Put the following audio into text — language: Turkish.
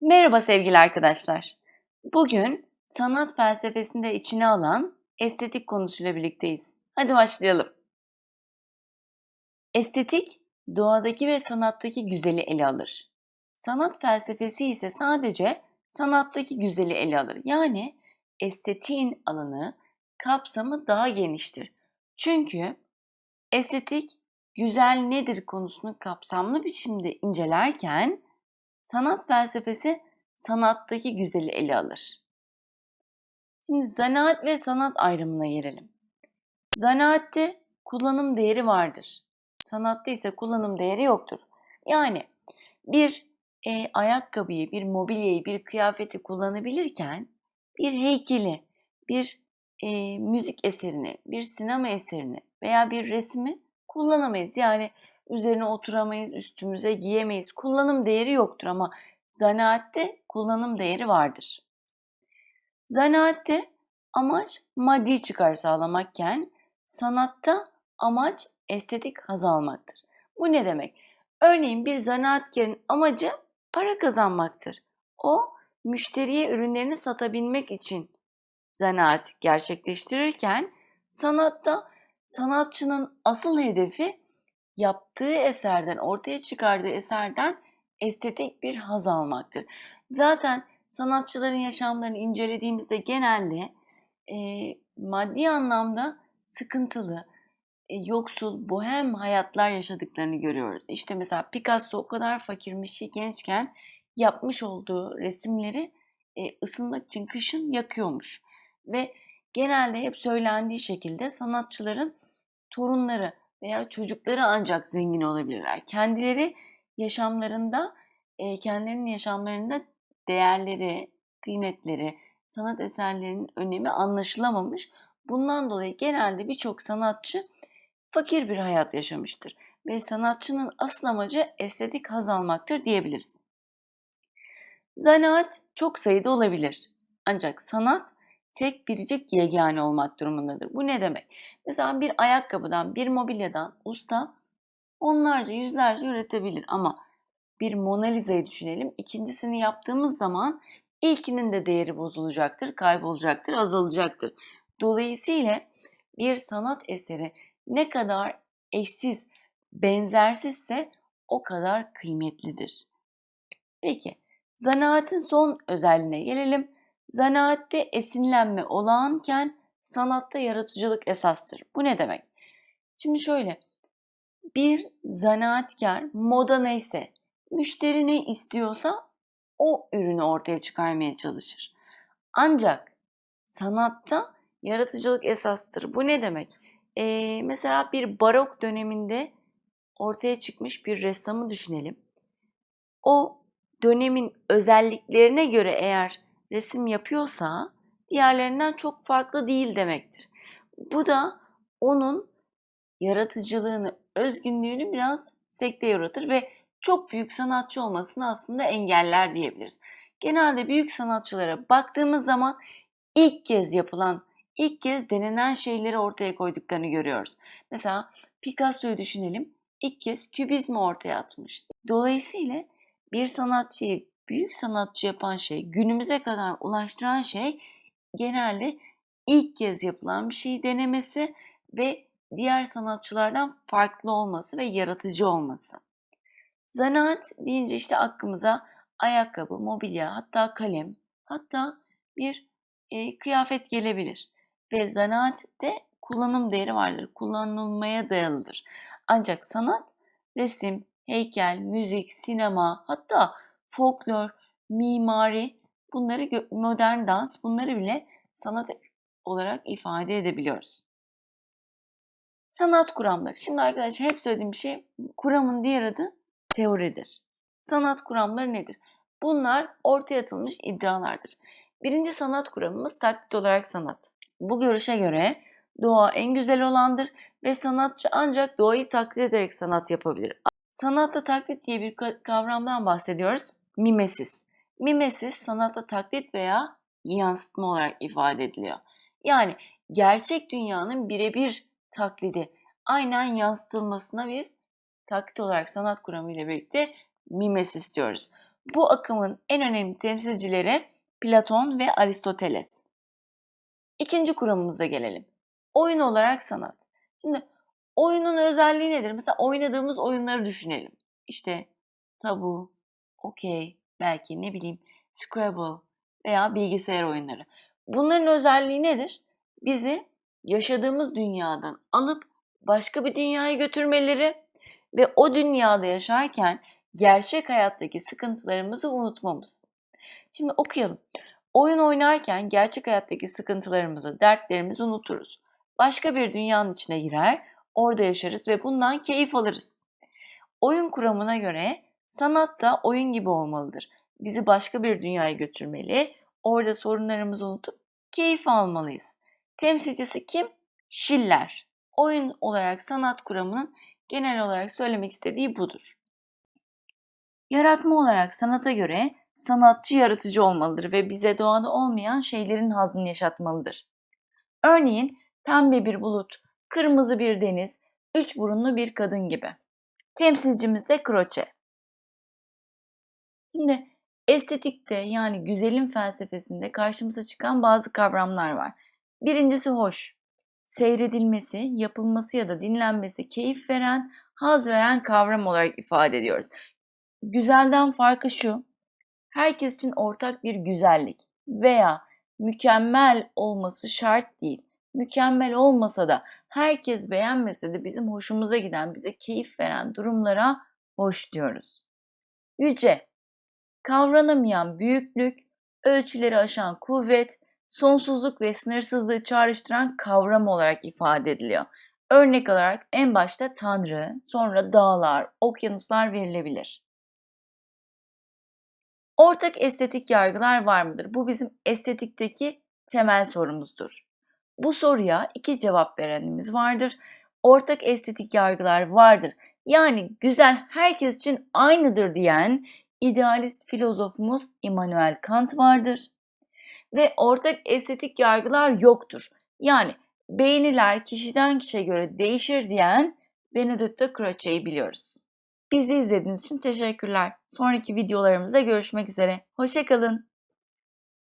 Merhaba sevgili arkadaşlar. Bugün sanat felsefesinde içine alan estetik konusuyla birlikteyiz. Hadi başlayalım. Estetik, doğadaki ve sanattaki güzeli ele alır. Sanat felsefesi ise sadece sanattaki güzeli ele alır. Yani estetiğin alanı, kapsamı daha geniştir. Çünkü estetik, güzel nedir konusunu kapsamlı biçimde incelerken sanat felsefesi sanattaki güzeli ele alır. Şimdi zanaat ve sanat ayrımına gelelim. Zanaatte kullanım değeri vardır. Sanatta ise kullanım değeri yoktur. Yani bir e, ayakkabıyı, bir mobilyayı, bir kıyafeti kullanabilirken bir heykeli, bir e, müzik eserini, bir sinema eserini veya bir resmi kullanamayız. Yani üzerine oturamayız, üstümüze giyemeyiz. Kullanım değeri yoktur ama zanaatte kullanım değeri vardır. Zanaatte amaç maddi çıkar sağlamakken sanatta amaç estetik haz almaktır. Bu ne demek? Örneğin bir zanaatkarın amacı para kazanmaktır. O müşteriye ürünlerini satabilmek için zanaat gerçekleştirirken sanatta sanatçının asıl hedefi yaptığı eserden, ortaya çıkardığı eserden estetik bir haz almaktır. Zaten sanatçıların yaşamlarını incelediğimizde genelde e, maddi anlamda sıkıntılı, e, yoksul, bohem hayatlar yaşadıklarını görüyoruz. İşte mesela Picasso o kadar fakirmiş ki gençken yapmış olduğu resimleri e, ısınmak için kışın yakıyormuş. Ve genelde hep söylendiği şekilde sanatçıların torunları veya çocukları ancak zengin olabilirler. Kendileri yaşamlarında, kendilerinin yaşamlarında değerleri, kıymetleri, sanat eserlerinin önemi anlaşılamamış. Bundan dolayı genelde birçok sanatçı fakir bir hayat yaşamıştır ve sanatçının asıl amacı estetik haz almaktır diyebiliriz. Zanaat çok sayıda olabilir. Ancak sanat tek biricik yegane olmak durumundadır. Bu ne demek? Mesela bir ayakkabıdan, bir mobilyadan usta onlarca, yüzlerce üretebilir ama bir Mona Lisa'yı düşünelim. İkincisini yaptığımız zaman ilkinin de değeri bozulacaktır, kaybolacaktır, azalacaktır. Dolayısıyla bir sanat eseri ne kadar eşsiz, benzersizse o kadar kıymetlidir. Peki, zanaatin son özelliğine gelelim. Zanaatte esinlenme olağanken sanatta yaratıcılık esastır. Bu ne demek? Şimdi şöyle, bir zanaatkar moda neyse, müşteri ne istiyorsa o ürünü ortaya çıkarmaya çalışır. Ancak sanatta yaratıcılık esastır. Bu ne demek? Ee, mesela bir barok döneminde ortaya çıkmış bir ressamı düşünelim. O dönemin özelliklerine göre eğer resim yapıyorsa diğerlerinden çok farklı değil demektir. Bu da onun yaratıcılığını, özgünlüğünü biraz sekteye uğratır ve çok büyük sanatçı olmasını aslında engeller diyebiliriz. Genelde büyük sanatçılara baktığımız zaman ilk kez yapılan, ilk kez denenen şeyleri ortaya koyduklarını görüyoruz. Mesela Picasso'yu düşünelim. İlk kez kübizmi ortaya atmıştı. Dolayısıyla bir sanatçıyı büyük sanatçı yapan şey, günümüze kadar ulaştıran şey genelde ilk kez yapılan bir şeyi denemesi ve diğer sanatçılardan farklı olması ve yaratıcı olması. Zanaat deyince işte aklımıza ayakkabı, mobilya, hatta kalem, hatta bir e, kıyafet gelebilir. Ve zanaatte kullanım değeri vardır, kullanılmaya dayalıdır. Ancak sanat, resim, heykel, müzik, sinema, hatta folklor, mimari, bunları modern dans, bunları bile sanat olarak ifade edebiliyoruz. Sanat kuramları. Şimdi arkadaşlar hep söylediğim şey, kuramın diğer adı teoridir. Sanat kuramları nedir? Bunlar ortaya atılmış iddialardır. Birinci sanat kuramımız taklit olarak sanat. Bu görüşe göre doğa en güzel olandır ve sanatçı ancak doğayı taklit ederek sanat yapabilir. Sanatta taklit diye bir kavramdan bahsediyoruz. Mimesis. Mimesis sanatta taklit veya yansıtma olarak ifade ediliyor. Yani gerçek dünyanın birebir taklidi, aynen yansıtılmasına biz taklit olarak sanat kuramı ile birlikte mimesis diyoruz. Bu akımın en önemli temsilcileri Platon ve Aristoteles. İkinci kuramımıza gelelim. Oyun olarak sanat. Şimdi oyunun özelliği nedir? Mesela oynadığımız oyunları düşünelim. İşte tabu, okey, belki ne bileyim Scrabble veya bilgisayar oyunları. Bunların özelliği nedir? Bizi yaşadığımız dünyadan alıp başka bir dünyaya götürmeleri ve o dünyada yaşarken gerçek hayattaki sıkıntılarımızı unutmamız. Şimdi okuyalım. Oyun oynarken gerçek hayattaki sıkıntılarımızı, dertlerimizi unuturuz. Başka bir dünyanın içine girer, orada yaşarız ve bundan keyif alırız. Oyun kuramına göre sanat da oyun gibi olmalıdır. Bizi başka bir dünyaya götürmeli, orada sorunlarımızı unutup keyif almalıyız. Temsilcisi kim? Schiller. Oyun olarak sanat kuramının genel olarak söylemek istediği budur. Yaratma olarak sanata göre sanatçı yaratıcı olmalıdır ve bize doğada olmayan şeylerin hazını yaşatmalıdır. Örneğin pembe bir bulut, kırmızı bir deniz, üç burunlu bir kadın gibi. Temsilcimiz de Croce. Şimdi estetikte yani güzelin felsefesinde karşımıza çıkan bazı kavramlar var. Birincisi hoş. Seyredilmesi, yapılması ya da dinlenmesi keyif veren, haz veren kavram olarak ifade ediyoruz. Güzelden farkı şu. Herkes için ortak bir güzellik veya mükemmel olması şart değil. Mükemmel olmasa da herkes beğenmese de bizim hoşumuza giden, bize keyif veren durumlara hoş diyoruz. Yüce, kavranamayan büyüklük, ölçüleri aşan kuvvet, sonsuzluk ve sınırsızlığı çağrıştıran kavram olarak ifade ediliyor. Örnek olarak en başta Tanrı, sonra dağlar, okyanuslar verilebilir. Ortak estetik yargılar var mıdır? Bu bizim estetikteki temel sorumuzdur. Bu soruya iki cevap verenimiz vardır. Ortak estetik yargılar vardır. Yani güzel herkes için aynıdır diyen idealist filozofumuz Immanuel Kant vardır. Ve ortak estetik yargılar yoktur. Yani beğeniler kişiden kişiye göre değişir diyen Benedetto Croce'yi biliyoruz. Bizi izlediğiniz için teşekkürler. Sonraki videolarımızda görüşmek üzere. Hoşçakalın.